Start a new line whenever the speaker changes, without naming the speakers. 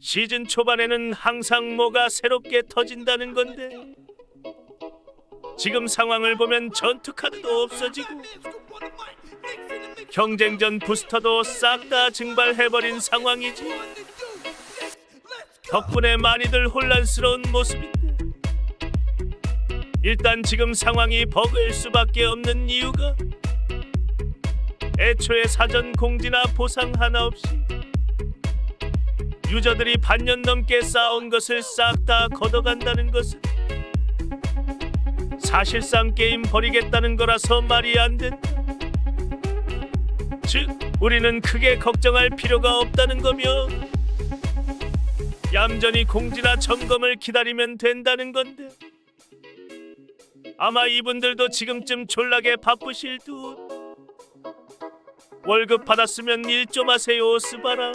시즌 초반에는 항상 뭐가 새롭게 터진다는 건데. 지금 상황을 보면 전투 카드도 없어지고 경쟁전 부스터도 싹 다 증발해버린 상황이지. 덕분에 많이들 혼란스러운 모습인데. 일단 지금 상황이 버그일 수밖에 없는 이유가 애초에 사전 공지나 보상 하나 없이 유저들이 반년 넘게 쌓아온 것을 싹 다 걷어간다는 것은 사실상 게임 버리겠다는 거라서 말이 안 된다. 즉, 우리는 크게 걱정할 필요가 없다는 거며 얌전히 공지나 점검을 기다리면 된다는 건데 아마 이분들도 지금쯤 졸라게 바쁘실 듯 월급 받았으면 일 좀 하세요 스바라